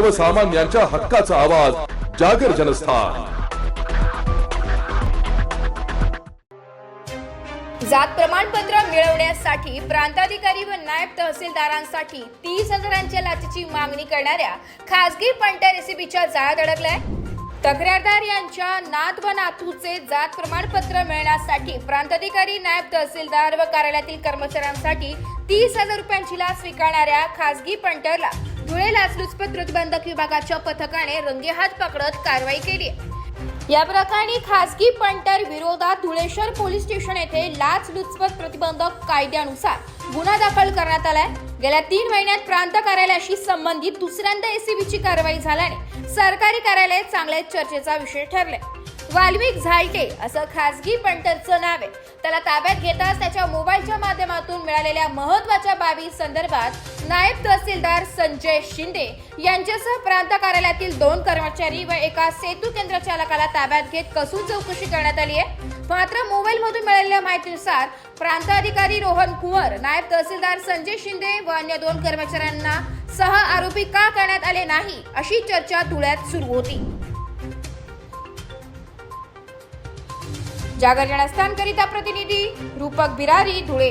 सर्वसामान्यांच्या हक्काचा आवाज जागर जनस्थान. जात प्रमाणपत्र मिळवण्यासाठी प्रांताधिकारी व नायब तहसीलदारांसाठी तीस हजारांच्या लाचेची मागणी करणाऱ्या खासगी पंट्या रेसिपीच्या जाळ्यात अडकलाय. तक्रारदार यांच्या नात व नातूचे जात प्रमाणपत्र मिळण्यासाठी प्रांताधिकारी नायब तहसीलदार व कार्यालयातील कर्मचाऱ्यांसाठी तीस हजार रुपयांची लाच स्वीकारणाऱ्या खासगी पंटरला धुळे लाचलुचपत प्रतिबंधक विभागाच्या पथकाने रंगेहात पकडत कारवाई केली. या प्रकरणी खासगी पंटर विरोधात धुळेश्वर पोलीस स्टेशन येथे लाच लुचपत प्रतिबंधक कायद्यानुसार गुन्हा दाखल करण्यात आलाय. गेल्या तीन महिन्यात प्रांत कार्यालयाशी संबंधित दुसऱ्यांदा एसीबीची कारवाई झाल्याने सरकारी कार्यालय चांगले चर्चेचा विषय ठरले. वाल्विक झालटे असं खासगी पंटरचं नाव आहे. त्याला ताब्यात घेताच त्याच्या मोबाईलच्या माध्यमातून मिळालेल्या महत्त्वाच्या बाबी संदर्भात नायब तहसीलदार संजय शिंदे यांच्यासह प्रांत कार्यालयातील दोन कर्मचारी व एका सेतू केंद्र चालकाला ताब्यात घेत कसून चौकशी करण्यात आली आहे. मात्र मोबाईल मधून मिळालेल्या माहितीनुसार प्रांताधिकारी रोहन कुंवर नायब तहसीलदार संजय शिंदे व अन्य दोन कर्मचाऱ्यांना सह आरोपी का करण्यात आले नाही अशी चर्चा धुळ्यात सुरू होती. जागर जनस्थानकरिता प्रतिनिधी रूपक बिरारी धुळे.